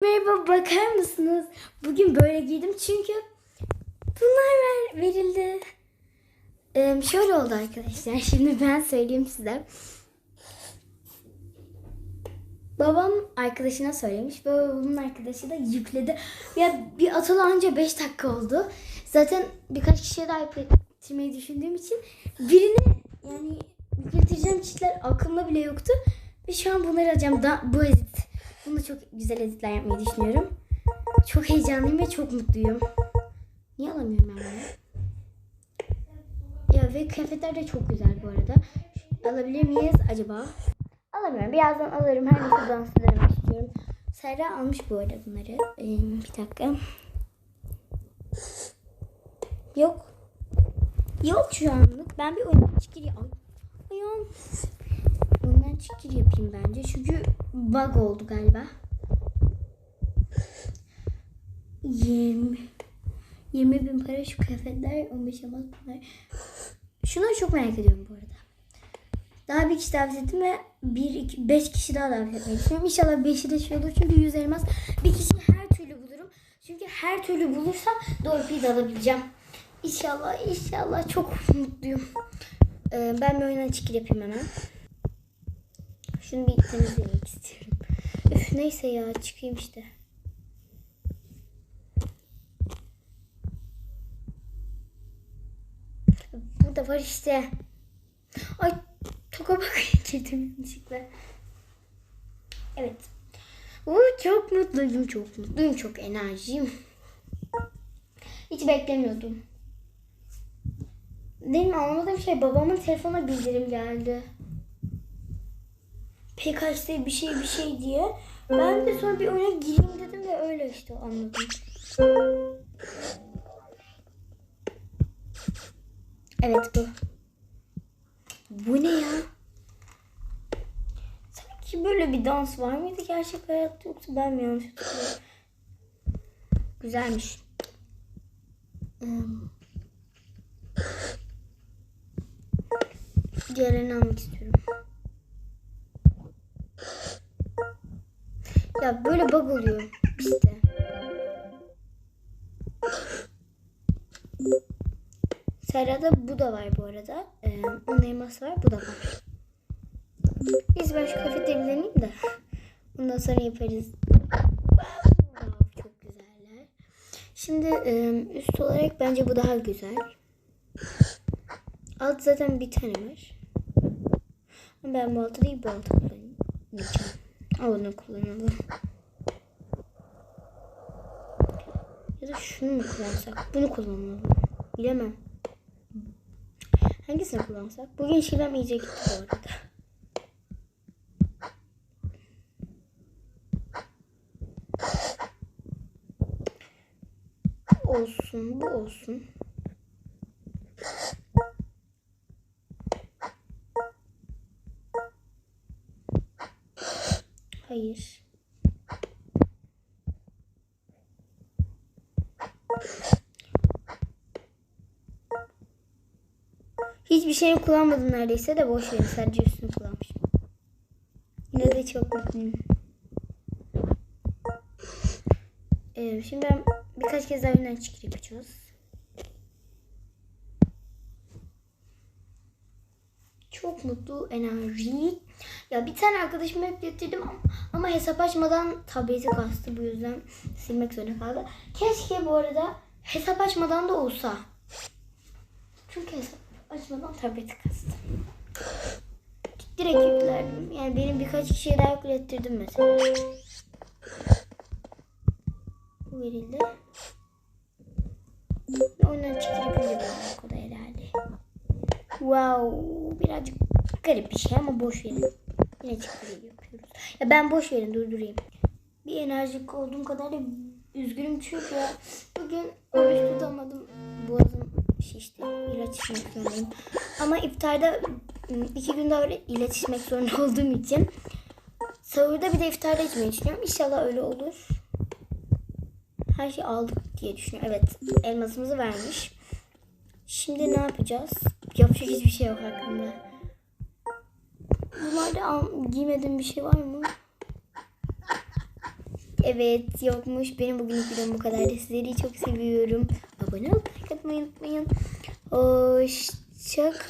Merhaba bakar mısınız? Bugün böyle giydim çünkü bunlar ver, verildi. Ee, şöyle oldu arkadaşlar. Şimdi ben söyleyeyim size. Babam arkadaşına söylemiş. Babamın arkadaşı da yükledi. Ya bir atalı anca 5 dakika oldu. Zaten birkaç kişiye daha yükletmeyi düşündüğüm için birini yani yükleteceğim çiftler aklımda bile yoktu. Ve şu an bunları alacağım. Da, bu edit. Bunu çok güzel editler yapmayı düşünüyorum. Çok heyecanlıyım ve çok mutluyum. Niye alamıyorum ben bunu? Ya ve kıyafetler de çok güzel bu arada. Alabilir miyiz acaba? Alamıyorum. Birazdan alırım. Her neyse dans denemek istiyorum. Serra almış bu arada bunları. Ee, bir dakika. Yok. Yok şu anlık. Ben bir ya. Ay, ayağım. Çıkır yapayım bence. Çünkü bug oldu galiba. 20 20 bin para şu kıyafetler 15 yamaz bunlar. Şunları çok merak ediyorum bu arada. Daha bir kişi davet ettim ve 1, 2, 5 kişi daha davet etmeyi düşünüyorum. İnşallah 5'i de şey olur çünkü 100 elmas. Bir kişi her türlü bulurum. Çünkü her türlü bulursam doğru de alabileceğim. İnşallah, inşallah çok mutluyum. Ee, ben bir oyuna çıkır yapayım hemen. Şunu bir temizlemek istiyorum. Üf neyse ya çıkayım işte. Burada var işte. Ay toka bak girdim yanlışlıkla. Evet. Uy, çok mutluyum, çok mutluyum, çok enerjiyim. Hiç beklemiyordum. Benim anlamadığım şey babamın telefona bildirim geldi. PKX'de bir şey bir şey diye. Ben de sonra bir oyuna gireyim dedim ve öyle işte anladım. Evet bu. Bu ne ya? Sanki böyle bir dans var mıydı gerçek hayatta yoksa ben mi yanlış? Güzelmiş. Hmm. Diğerlerini almak istiyorum. Ya böyle bug oluyor işte. Serra'da bu da var bu arada. Ee, onun var, bu da var. Biz ben şu kafeteryalarını de. Ondan sonra yaparız. Çok güzeller. Şimdi e, üst olarak bence bu daha güzel. Alt zaten bir tane var. Ben bu altı değil bu altı kullanacağım. Onu kullanalım. Ya da şunu mu kullansak? Bunu kullanalım. Bilemem. Hangisini kullansak? Bugün şivem iyice bu arada. Olsun, bu olsun. Hayır. Hiçbir şey kullanmadım neredeyse de boş verin. Sadece üstünü kullanmışım. Yine de çok mutluyum. Ee, şimdi ben birkaç kez daha oyundan çıkır yapacağız. Çok mutlu, enerji. Ya bir tane arkadaşıma yüklettirdim ama, ama hesap açmadan tableti kastı. Bu yüzden silmek zorunda kaldı. Keşke bu arada hesap açmadan da olsa. Çünkü hesap açmadan tableti kastı. Direkt yüklerdim. Yani benim birkaç kişiye daha yüklettirdim mesela. Bu verildi. Oyundan böyle o da herhalde. Wow. Birazcık garip bir şey ama boş verin. Yine çıkıyor yapıyoruz. Ya ben boş verin durdurayım. Bir enerjik olduğum kadar da üzgünüm çünkü bugün oruç tutamadım. Boğazım şişti. İlaç içmek zorundayım. Ama iftarda iki gün daha öyle ilaç içmek zorunda olduğum için sahurda bir de iftarda içmeyi düşünüyorum. İnşallah öyle olur. Her şey aldık diye düşünüyorum. Evet elmasımızı vermiş. Şimdi ne yapacağız? Yapacak hiçbir şey yok hakkında. Bunlarda giymediğim bir şey var mı? Evet yokmuş. Benim bugünlük videom bu kadar. Sizleri çok seviyorum. Abone olup like atmayı unutmayın. Hoşçakalın.